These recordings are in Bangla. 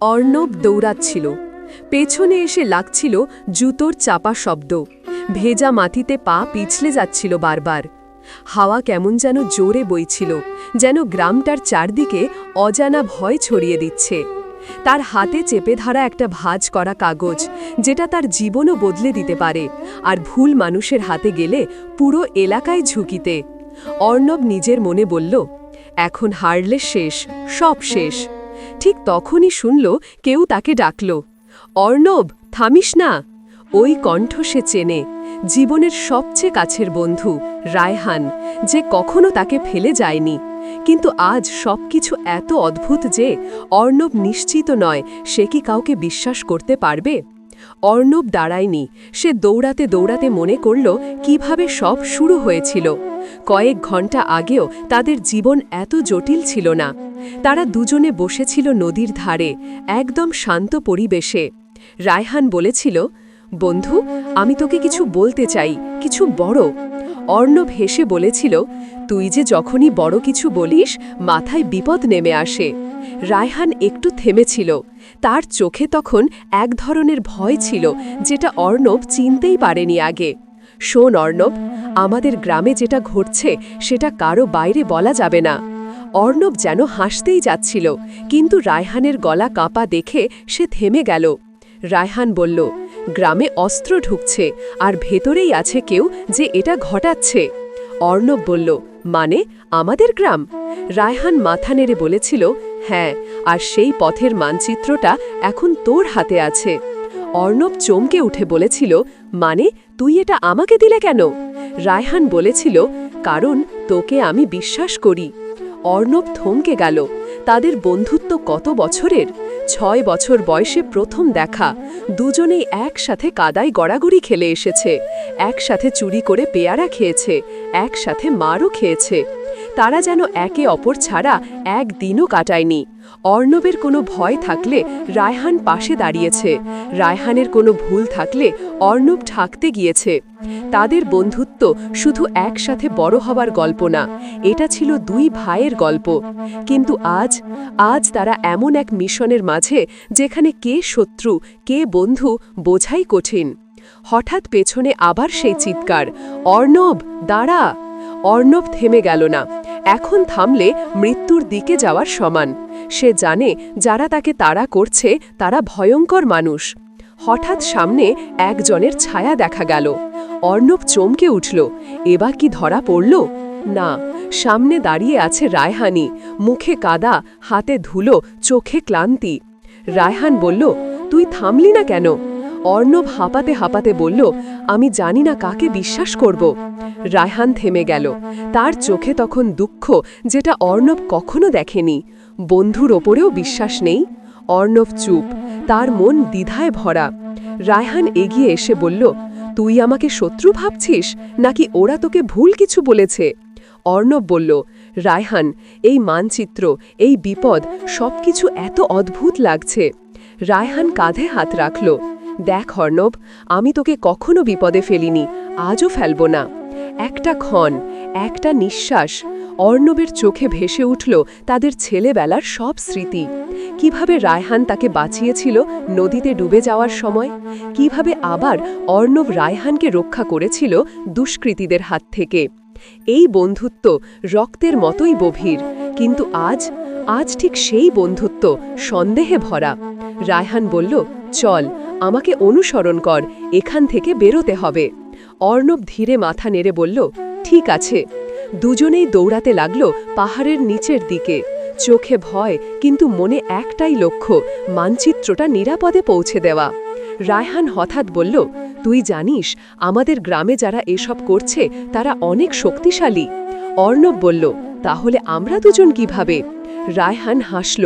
অর্ণব দৌড়াচ্ছিল। পেছনে এসে লাগছিল জুতোর চাপা শব্দ। ভেজা মাটিতে পা পিছলে যাচ্ছিল বারবার। হাওয়া কেমন যেন জোরে বইছিল, যেন গ্রামটার চারদিকে অজানা ভয় ছড়িয়ে দিচ্ছে। তার হাতে চেপে ধরা একটা ভাজ করা কাগজ, যেটা তার জীবনও বদলে দিতে পারে, আর ভুল মানুষের হাতে গেলে পুরো এলাকায় ঝুঁকিতে। অর্ণব নিজের মনে বলল, এখন হারলে শেষ, সব শেষ। ঠিক তখনই শুনল, কেউ তাকে ডাকল, অর্ণব, থামিস না। ওই কণ্ঠ সে চেনে, জীবনের সবচেয়ে কাছের বন্ধু, রায়হান, যে কখনো তাকে ফেলে যায়নি। কিন্তু আজ সবকিছু এত অদ্ভুত যে অর্ণব নিশ্চিত নয়, সে কি কাউকে বিশ্বাস করতে পারবে? অর্ণব দাঁড়ায়নি। সে দৌড়াতে দৌড়াতে মনে করল, কীভাবে সব শুরু হয়েছিল। কয়েক ঘণ্টা আগেও তাদের জীবন এত জটিল ছিল না। তারা দুজনে বসেছিল নদীর ধারে, একদম শান্ত পরিবেশে। রায়হান বলেছিল বন্ধু, আমি তোকে কিছু বলতে চাই, কিছু বড়। অর্ণব হেসে বলেছিল, তুই যে যখনই বড় কিছু বলিস, মাথায় বিপদ নেমে আসে। রায়হান একটু থেমেছিল। তার চোখে তখন এক ধরনের ভয় ছিল, যেটা অর্ণব চিনতেই পারেনি আগে। শোন অর্ণব, আমাদের গ্রামে যেটা ঘটছে, সেটা কারও বাইরে বলা যাবে না। অর্ণব যেন হাসতেই যাচ্ছিল, কিন্তু রায়হানের গলা কাঁপা দেখে সে থেমে গেল। রায়হান বলল গ্রামে অস্ত্র ঢুকছে আর ভেতরেই আছে কেউ যে এটা ঘটাচ্ছে। অর্ণব বলল মানে আমাদের গ্রাম? রায়হান মাথা নেড়ে বলেছিল হ্যাঁ আর সেই পথের মানচিত্রটা এখন তোর হাতে আছে। অর্ণব চমকে উঠে বলেছিল মানে তুই এটা আমাকে দিলে কেন? রায়হান বলেছিল, কারণ তোকে আমি বিশ্বাস করি। অর্ণব থমকে গেল, তাদের বন্ধুত্ব কত বছরের? ছয় বছর বয়সে প্রথম দেখা। দুজনেই একসাথে কাদায় গড়াগড়ি খেলে এসেছে। একসাথে চুরি করে পেয়ারা খেয়েছে, একসাথে মারও খেয়েছে। তারা যেন একে অপর ছাড়া একদিনও কাটায়নি। অর্ণবের কোনো ভয় থাকলে রায়হান পাশে দাঁড়িয়েছে। রায়হানের কোনো ভুল থাকলে অর্ণব ঢাকতে গিয়েছে। তাদের বন্ধুত্ব শুধু একসাথে বড় হবার গল্প না, এটা ছিল দুই ভাইয়ের গল্প। কিন্তু আজ আজ তারা এমন এক মিশনের মাঝে যেখানে কে শত্রু, কে বন্ধু বোঝাই কঠিন। হঠাৎ পেছনে আবার সেই চিৎকার, অর্ণব, দাঁড়া! অর্ণব থেমে গেল না। এখন থামলে মৃত্যুর দিকে যাওয়ার সমান। সে জানে যারা তাকে তাড়া করছে, তারা ভয়ঙ্কর মানুষ। হঠাৎ সামনে একজনের ছায়া দেখা গেল। অর্ণব চমকে উঠল। এবার কি ধরা পড়ল? না, সামনে দাঁড়িয়ে আছে রায়হানি। মুখে কাদা, হাতে ধুলো, চোখে ক্লান্তি। রায়হান বলল, তুই থামলি না কেন? অর্ণব হাঁপাতে হাঁপাতে বলল, আমি জানি না কাকে বিশ্বাস করব। রায়হান থেমে গেল। তার চোখে তখন দুঃখ, যেটা অর্ণব কখনো দেখেনি। বন্ধুর ওপরেও বিশ্বাস নেই। অর্ণব চুপ, তার মন দ্বিধায় ভরা। রায়হান এগিয়ে এসে বলল, তুই আমাকে শত্রু ভাবছিস? নাকি ওরা তোকে ভুল কিছু বলেছে? অর্ণব বলল, রায়হান, এই মানচিত্র, এই বিপদ সবকিছু এত অদ্ভুত লাগছে। রায়হান কাঁধে হাত রাখল। দেখ অর্ণব আমি তোকে কখনো বিপদে ফেলিনি, আজও ফেলব না। একটা ক্ষণ, একটা নিঃশ্বাস, অর্ণবের চোখে ভেসে উঠল তাদের ছেলেবেলার সব স্মৃতি। কীভাবে রায়হান তাকে বাঁচিয়েছিল নদীতে ডুবে যাওয়ার সময়? কীভাবে আবার অর্ণব রায়হানকে রক্ষা করেছিল দুষ্কৃতীদের হাত থেকে? এই বন্ধুত্ব রক্তের মতোই গভীর, কিন্তু আজ আজ ঠিক সেই বন্ধুত্ব সন্দেহে ভরা। রায়হান বলল চল, আমাকে অনুসরণ কর, এখান থেকে বেরোতে হবে। অর্ণব ধীরে মাথা নেড়ে বলল, ঠিক আছে। দুজনেই দৌড়াতে লাগল পাহাড়ের নিচের দিকে। চোখে ভয়, কিন্তু মনে একটাই লক্ষ্য, মানচিত্রটা নিরাপদে পৌঁছে দেওয়া। রায়হান হঠাৎ বলল, তুই জানিস, আমাদের গ্রামে যারা এসব করছে, তারা অনেক শক্তিশালী। অর্ণব বলল, তাহলে আমরা দুজন কীভাবে? রায়হান হাসল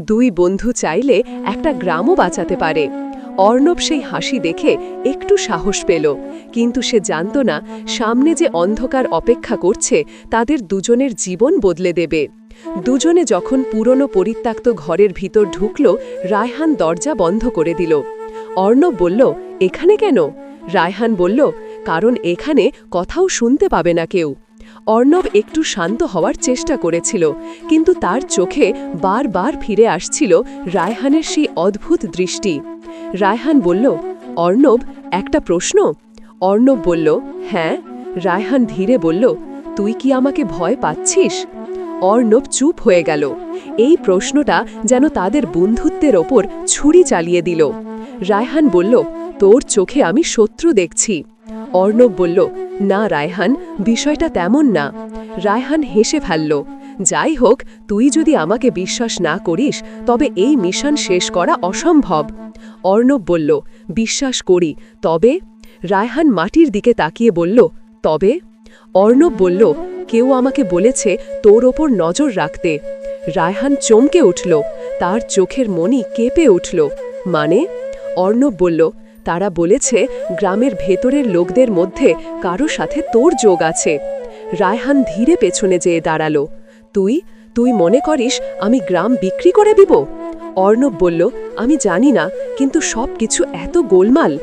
দুই বন্ধু চাইলে একটা গ্রামও বাঁচাতে পারে। অর্ণব সেই হাসি দেখে একটু সাহস পেল, কিন্তু সে জানত না সামনে যে অন্ধকার অপেক্ষা করছে, তাদের দুজনের জীবন বদলে দেবে। দুজনে যখন পুরনো পরিত্যক্ত ঘরের ভিতর ঢুকল, রায়হান দরজা বন্ধ করে দিল। অর্ণব বলল, এখানে কেন? রায়হান বলল, কারণ এখানে কথাও শুনতে পাবে না কেউ। অর্ণব একটু শান্ত হওয়ার চেষ্টা করেছিল, কিন্তু তার চোখে বারবার ফিরে আসছিল রায়হানের সেই অদ্ভুত দৃষ্টি। রায়হান বলল, অর্ণব, একটা প্রশ্ন? অর্ণব বলল হ্যাঁ। রায়হান ধীরে বলল, তুই কি আমাকে ভয় পাচ্ছিস? অর্ণব চুপ হয়ে গেল। এই প্রশ্নটা যেন তাদের বন্ধুত্বের ওপর ছুরি চালিয়ে দিল। রায়হান বলল, তোর চোখে আমি শত্রু দেখছি। অর্ণব বলল, না, রায়হান, বিষয়টা তেমন না। রায়হান হেসে ফেলল, যাই হোক, তুই যদি আমাকে বিশ্বাস না করিস, তবে এই মিশন শেষ করা অসম্ভব। অর্ণব বলল, বিশ্বাস করি, তবে? রায়হান মাটির দিকে তাকিয়ে বলল, তবে? অর্ণব বলল, কেউ আমাকে বলেছে তোর ওপর নজর রাখতে। রায়হান চমকে উঠল, তার চোখের মনি কেঁপে উঠল মানে? অর্ণব বলল তারা বলেছে, গ্রামের ভেতরের লোকদের মধ্যে কারও সাথে তোর যোগ আছে। রায়হান ধীরে পেছনে যেয়ে দাঁড়াল। তুই? তুই মনে করিস আমি গ্রাম বিক্রি করে দিব? অর্ণব বলল, আমি জানি না, কিন্তু সব কিছু এত গোলমাল।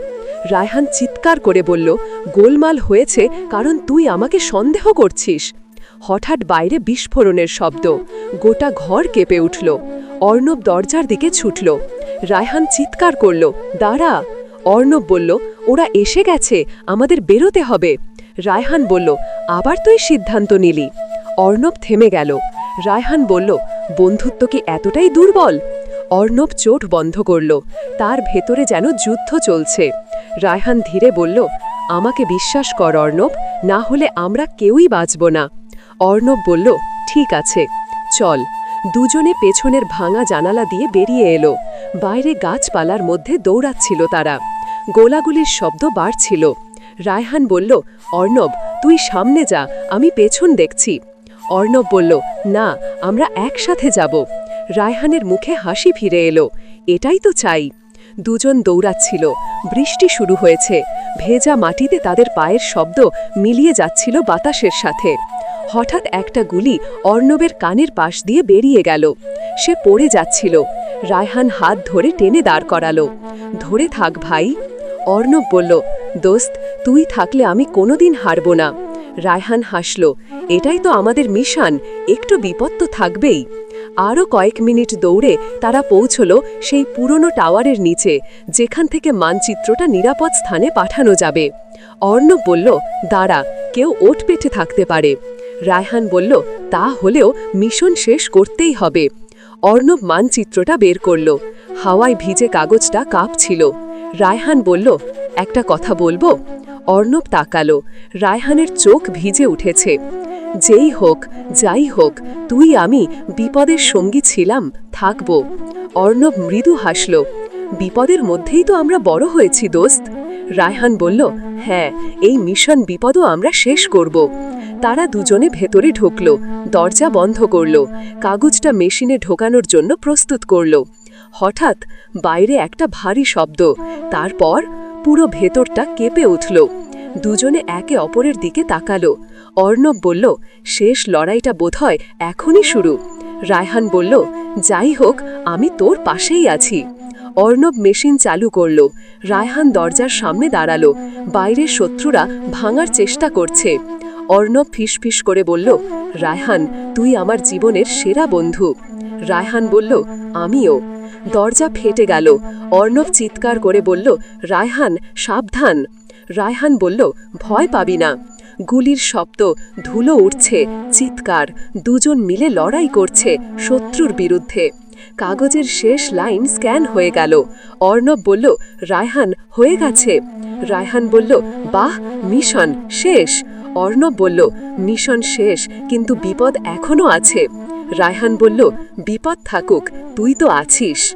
রায়হান চিৎকার করে বলল, গোলমাল হয়েছে কারণ তুই আমাকে সন্দেহ করছিস। হঠাৎ বাইরে বিস্ফোরণের শব্দ, গোটা ঘর কেঁপে উঠল। অর্ণব দরজার দিকে ছুটল। রায়হান চিৎকার করল, দাঁড়া! অর্ণব বলল, ওরা এসে গেছে, আমাদের বেরোতে হবে। রায়হান বলল, আবার তুই সিদ্ধান্ত নিলি। অর্ণব থেমে গেল। রায়হান বলল, বন্ধুত্ব কি এতটাই দুর্বল? অর্ণব চোট বন্ধ করল। তার ভেতরে যেন যুদ্ধ চলছে। রায়হান ধীরে বলল, আমাকে বিশ্বাস কর অর্ণব, না হলে আমরা কেউই বাঁচব না। অর্ণব বলল, ঠিক আছে, চল। দুজনে পেছনের ভাঙা জানালা দিয়ে বেরিয়ে এলো। বাইরে গাছপালার মধ্যে দৌড়াচ্ছিল তারা। গোলাগুলির শব্দ বাড়ছিল। রায়হান বলল, অর্ণব, তুই সামনে যা, আমি পেছন দেখছি। অর্ণব বলল, না, আমরা একসাথে যাব। রায়হানের মুখে হাসি ফিরে এলো। এটাই তো চাই। দুজন দৌড়াচ্ছিল। বৃষ্টি শুরু হয়েছে। ভেজা মাটিতে তাদের পায়ের শব্দ মিলিয়ে যাচ্ছিল বাতাসের সাথে। হঠাৎ একটা গুলি অর্ণবের কানের পাশ দিয়ে বেরিয়ে গেল। সে পড়ে যাচ্ছিল। রায়হান হাত ধরে টেনে দাঁড় করালো। ধরে থাক ভাই। অর্ণব বলল, দোস্ত, তুই থাকলে আমি কোনোদিন হারব না। রায়হান হাসল, এটাই তো আমাদের মিশন, একটু বিপদ তো থাকবেই। আরও কয়েক মিনিট দৌড়ে তারা পৌঁছল সেই পুরনো টাওয়ারের নিচে, যেখান থেকে মানচিত্রটা নিরাপদ স্থানে পাঠানো যাবে। অর্ণব বলল, দাঁড়া, কেউ ওট পেটে থাকতে পারে। রায়হান বলল, তা হলেও মিশন শেষ করতেই হবে। অর্ণব মানচিত্রটা বের করল। হাওয়ায় ভিজে কাগজটা কাঁপছিল। রায়হান বলল, একটা কথা বলব? অর্ণব তাকালো। রায়হানের চোখ ভিজে উঠেছে। যেই হোক, যাই হোক, তুই আমি বিপদের সঙ্গী ছিলাম, থাকব। অর্ণব মৃদু হাসল। বিপদের মধ্যেই তো আমরা বড় হয়েছি, দোস্ত। রায়হান বলল হ্যাঁ এই মিশন বিপদও আমরা শেষ করব। তারা দুজনে ভেতরে ঢুকল, দরজা বন্ধ করল, কাগজটা মেশিনে ঢোকানোর জন্য প্রস্তুত করল। হঠাৎ বাইরে একটা ভারী শব্দ, তারপর পুরো ভেতরটা কেঁপে উঠল। দুজনে একে অপরের দিকে তাকালো। অর্ণব বলল, শেষ লড়াইটা বোধহয় এখনই শুরু। রায়হান বলল, যাই হোক, আমি তোর পাশেই আছি। অর্ণব মেশিন চালু করল। রায়হান দরজার সামনে দাঁড়াল। বাইরের শত্রুরা ভাঙার চেষ্টা করছে। অর্ণব ফিসফিস করে বলল, রায়হান, তুই আমার জীবনের সেরা বন্ধু। রায়হান বলল, আমিও। দরজা ফেটে গেল। অর্ণব চিৎকার করে বলল, রায়হান, সাবধান। রায়হান বলল, ভয় পাবি না। গুলির শব্দ, ধুলো উঠছে চিৎকার, দুজন মিলে লড়াই করছে শত্রুর বিরুদ্ধে। কাগজের শেষ লাইন স্ক্যান হয়ে গেল। অর্ণব বলল, রায়হান, হয়ে গেছে। রায়হান বলল, বাহ, মিশন, শেষ। অর্ণব বলল মিশন শেষ, কিন্তু বিপদ এখনও আছে। রায়হান বলল, বিপদ থাকুক, তুই তো আছিস।